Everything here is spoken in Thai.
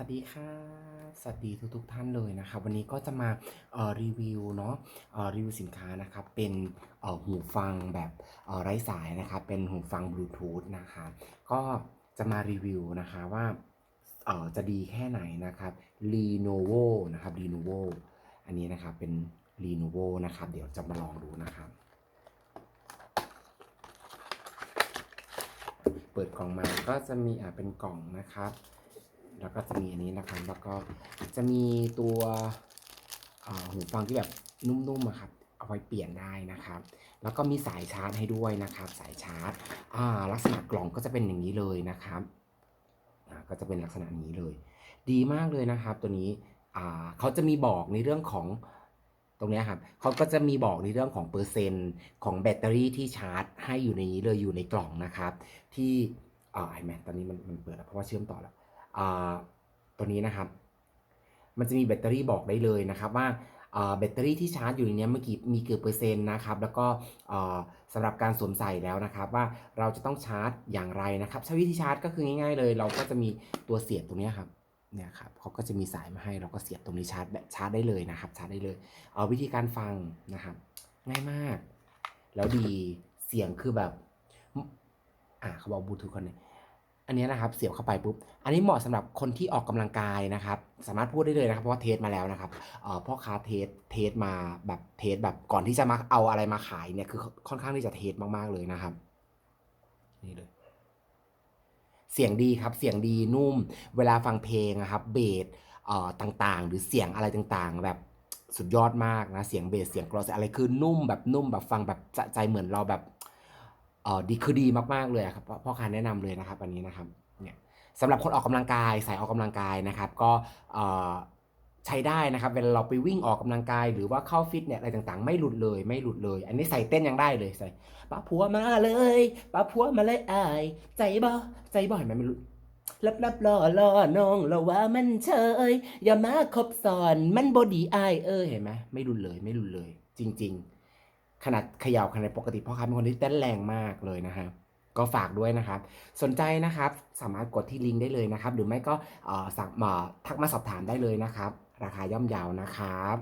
วัสดีค่ะ สวัสดีทุกๆท่านเลยนะครับวันนี้ก็จะมารีวิวเนาะรีวิวสินค้านะครับเป็นหูฟังแบบไร้สายนะครับเป็นหูฟังบลูทูธนะคะก็จะมารีวิวนะคะว่าจะดีแค่ไหนนะครับ Lenovo นะครับ Lenovo อันนี้นะครับเป็น Lenovo นะครับเดี๋ยวจะมาลองดูนะครับเปิดกล่องมาก็จะมีอ่าเป็นกล่องนะครับ แล้วก็จะมีอันนี้นะครับแล้วก็จะมีตัวหูฟังที่แบบนุ่มๆครับเอาไว้เปลี่ยนได้นะครับ แล้วก็มีสายชาร์จให้ด้วยนะครับ สายชาร์จอ่าลักษณะกล่องก็จะเป็นอย่างนี้เลยนะครับอ่าก็จะเป็นลักษณะนี้เลย ดีมากเลยนะครับ ตัวนี้อ่าเขาจะมีบอกในเรื่องของตรงนี้ครับเขาก็จะมีบอกในเรื่องของเปอร์เซ็นต์ของแบตเตอรี่ที่ชาร์จ ให้อยู่ในนี้เลยอยู่ในกล่องนะครับ ที่อ่าเห็นไหมตอนนี้มันมันเปิดแล้วเพราะว่าเชื่อมต่อแล้ว ตัวนี้นะครับ มันจะมีแบตเตอรี่บอกได้เลยนะครับว่าแบตเตอรี่ที่ชาร์จอยู่ในนี้เมื่อกี้มีกี่เปอร์เซ็นต์นะครับ แล้วก็อ่าสำหรับการสวมใส่แล้วนะครับ ว่าเราจะต้องชาร์จอย่างไรนะครับ ใช้วิธีชาร์จก็คือง่ายๆเลย เราก็จะมีตัวเสียบตรงนี้ครับเนี่ยครับเขาก็จะมีสายมาให้เราก็เสียบตรงนี้ชาร์จแบบชาร์จได้เลยนะครับ ชาร์จได้เลย เอาวิธีการฟังนะครับ ง่ายมาก แล้วดีเสียงคือแบบอ่าเขาบอกบลูทูธคอนเนี้ อันนี้นะครับเสียบเข้าไปปุ๊บ อันนี้เหมาะสำหรับคนที่ออกกำลังกายนะครับ สามารถพูดได้เลยนะครับเพราะว่าเทสมาแล้วนะครับเออพ่อค้าเทสเทสมาแบบเทสแบบก่อนที่จะมาเอาอะไรมาขายเนี่ยคือค่อนข้างที่จะเทสมากๆเลยนะครับนี่เลยเสียงดีครับเสียงดีนุ่ม เวลาฟังเพลงนะครับเบสเอ่อต่างๆ หรือเสียงอะไรต่างๆ แบบสุดยอดมากนะเสียงเบสเสียงกรอสอะไรคือนุ่มแบบนุ่มแบบฟังแบบสะใจเหมือนเราแบบ ดีคือดีมากๆเลยครับพ่อพ่อค้าแนะนำเลยนะครับอันนี้นะครับเนี่ยสำหรับคนออกกำลังกายสายออกกำลังกายนะครับ ก็ใช้ได้นะครับเวลาเราไปวิ่งออกกำลังกาย หรือว่าเข้าฟิตเนสอะไรต่างๆ ไม่หลุดเลยไม่หลุดเลย อันนี้ใส่เต้นยังได้เลยใส่ป้าผัวมาเลยป้าผัวมาเลยอายใจบ่ใจบ่เห็นไหมไม่รู้ลับลับล่อล่อน้องเราว่ามันเชยอย่ามาคบซ้อนมันบดีอายเออเห็นไหมไม่รุนเลยไม่รุนเลย จริง ๆ ขนาดเขย่าขนาดปกติพ่อค้าเป็นคนที่เต้นแรงมากเลยนะครับก็ฝากด้วยนะครับ สนใจนะครับสามารถกดที่ลิงก์ได้เลยนะครับ หรือไม่ก็สั่งมาทักมาสอบถามได้เลยนะครับ ราคาย่อมเยาวนะครับ